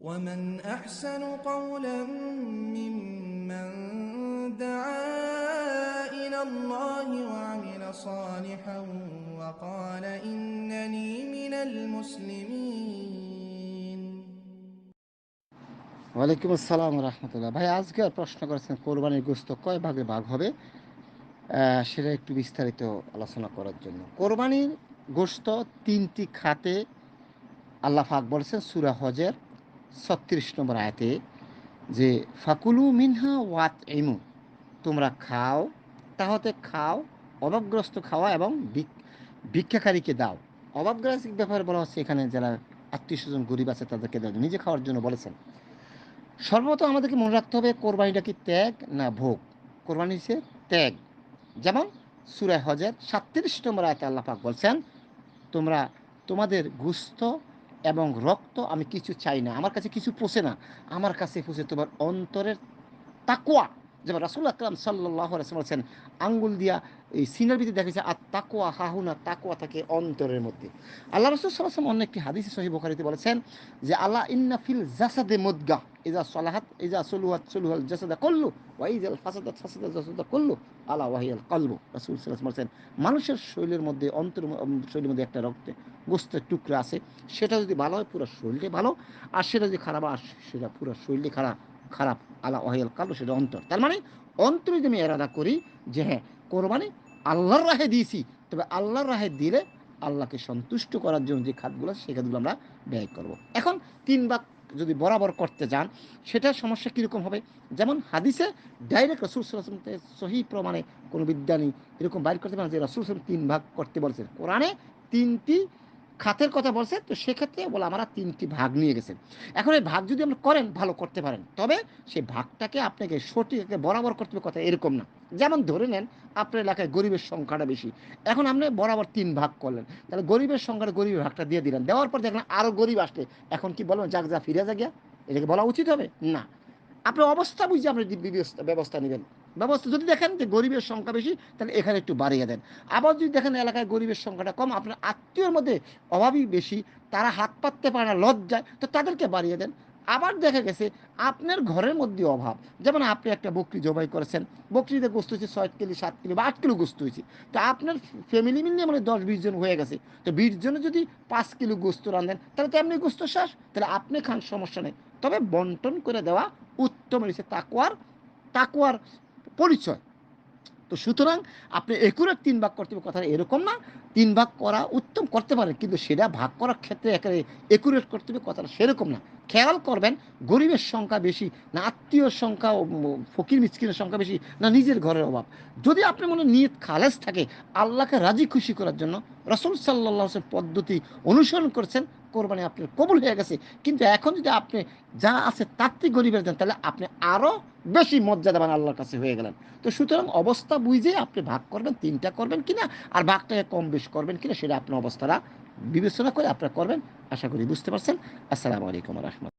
ومن أحسن قولا ممن دعا إلى الله وعمل صالحا وقال إنني من المسلمين ওয়ালাইকুম আসসালাম রহমতুল্লাহ ভাই আজকে আর প্রশ্ন করেছেন কোরবানির গোস্ত কয় ভাগে ভাগ হবে আহ, সেটা একটু বিস্তারিত আলোচনা করার জন্য কোরবানির গোস্ত তিনটি খাতে আল্লাহ পাক বলেছেন সুরা হজের ছত্রিশ নম্বর আয়াতে যে, ফাকুলু মিনহা ওয়াত এমু তোমরা খাও, তাহতে খাও, অভাবগ্রস্ত খাওয়া এবং ভিক্ষাকারীকে দাও। অভাবগ্রস্ত ব্যাপারে বলা হচ্ছে এখানে যারা আত্মীয় স্বজন গরিব আছে তাদেরকে দাও। নিজে খাওয়ার জন্য বলেছেন। সর্বত আমাদেরকে মনে রাখতে হবে কোরবানিটা কি ত্যাগ না ভোগ? কোরবানি হচ্ছে ত্যাগ। যেমন সুরায় হজের সাতত্রিশ নম্বর আয়তে আল্লাহ পাক বলছেন, তোমরা তোমাদের গুস্ত এবং রক্ত আমি কিছু চাই না। আমার কাছে কিছু পোষে না। আমার কাছে পোষে তোমার অন্তরের তাকুয়া যেমন রাসুল আকরাম সাল্লাহ বলছেন, আঙ্গুল দিয়া এই সিনার ভিতরে দেখেছে আর তাকুয়া হাহুনা তাকুয়া থাকে অন্তরের মধ্যে। আল্লাহ রসুল সাল্লাহ অন্য একটি হাদিস সহি বোখারিতে বলেছেন যে, আল্লাহ ইন্নাফিল জাসাদে মুদগা। ইজা সলাহাত, ইজা সলুহাত, সলুহাল জাসাদা কল্লু ওয়াইজাল ফাসাদাত ফাসাদা জাসাদা কল্লু, আলা ওয়াহিয়াল কলবু। মানুষের শরীরের মধ্যে অন্তর শরীরের মধ্যে একটা রক্তে গোস্তের টুকরা আছে, সেটা যদি ভালো হয়, পুরো শরীরটাই ভালো, আর সেটা যদি খারাপ আর সেটা পুরো শরীরটাই খারাপ খারাপ, আলা ওয়াহিয়াল কলবু, সেটা অন্তর। তার মানে অন্তরে যদি আমি এরাদা করি যে হ্যাঁ কোরবানি আল্লাহর রাহে দিয়েছি, তবে আল্লাহর রাহে দিলে আল্লাহকে সন্তুষ্ট করার জন্য যে খাতগুলো সেই খাতগুলো আমরা ব্যয় করব। এখন তিন ভাগ যদি বরাবর করতে যান, সেটার সমস্যা কীরকম হবে? যেমন হাদিসে ডাইরেক্ট রসুল সাল্লাম সহি প্রমাণে কোনো বিজ্ঞানী এরকম বাইর করতে পারেন যে রসুল সুল তিন ভাগ করতে বলছেন। কোরআনে তিনটি খাতের কথা বলছে, তো সেক্ষেত্রে বলে আমরা তিনটি ভাগ নিয়ে গেছেন এখন এই ভাগ যদি আমরা করেন, ভালো করতে পারেন। তবে সেই ভাগটাকে আপনাকে সঠিক বরাবর করতে হবে কথা এরকম না। যেমন ধরে নেন, আপনার এলাকায় গরিবের সংখ্যাটা বেশি। এখন আপনি বরাবর তিন ভাগ করলেন। তাহলে গরিবের সংখ্যাটা গরিবের ভাগটা দিয়ে দিলেন। দেওয়ার পর দেখলেন আরও গরিব আসলে এখন কি বলবেন, যাক, যা ফিরে যা গিয়া, এটাকে বলা উচিত হবে? না। আপনার অবস্থা বুঝে আপনি ব্যবস্থা নেবেন। ব্যবস্থা, যদি দেখেন যে গরিবের সংখ্যা বেশি, তাহলে এখানে একটু বাড়িয়ে দেন। আবার যদি দেখেন এলাকায় গরিবের সংখ্যাটা কম, আপনার আত্মীয়র মধ্যে অভাবই বেশি, তারা হাত পাততে পারে না, লজ্জায়, তো তাদেরকে বাড়িয়ে দেন। আবার দেখা গেছে, আপনার ঘরের মধ্যে অভাব। যেমন আপনি একটা বকরি জবাই করেছেন, বকরিতে গোস্ত হয়েছে ছয় কিলো সাত কিলো বা আট কিলো গোস্ত হয়েছে। তো আপনার ফ্যামিলি মিলিয়ে মানে দশ, বিশ জন হয়ে গেছে। তো বিশ জনে যদি পাঁচ কিলো গোস্ত রাঁধেন, তাহলে তো এমনি গোস্ত শ্বাস তাহলে আপনি খান, সমস্যা নেই। তবে বন্টন করে দেওয়া উত্তম। হয়েছে তাকুয়ার তাকুয়ার পরিচয়। তো সুতরাং আপনি একুরেট তিন ভাগ করতে হবে কথা এরকম না। তিন ভাগ করা উত্তম করতে পারেন, কিন্তু সেটা ভাগ করার ক্ষেত্রে একেবারে একুরেট করতে হবে, কথাটা সেরকম না। খেয়াল করবেন, গরিবের সংখ্যা বেশি না আত্মীয় সংখ্যা ফকির মিসকিনের সংখ্যা বেশি না নিজের ঘরের অভাব। যদি আপনি মনে নিয়ত খালেজ থাকে, আল্লাহকে রাজি খুশি করার জন্য রসুল সাল্লাহ পদ্ধতি অনুসরণ করছেন কোরবানি আপনার কবুল হয়ে গেছে। কিন্তু এখন যদি আপনি যা আছে তার থেকে গরিবের দেন, তাহলে আপনি আরও বেশি মর্যাদাবান আল্লাহর কাছে হয়ে গেলেন। তো সুতরাং অবস্থা বুঝে আপনি ভাগ করবেন, তিনটা করবেন কিনা, আর ভাগটাকে কম বেশ করবেন কিনা, সেটা আপনার অবস্থাটা বিবেচনা করে আপনারা করবেন। আশা করি বুঝতে পারছেন। আসসালামু আলাইকুম রহমত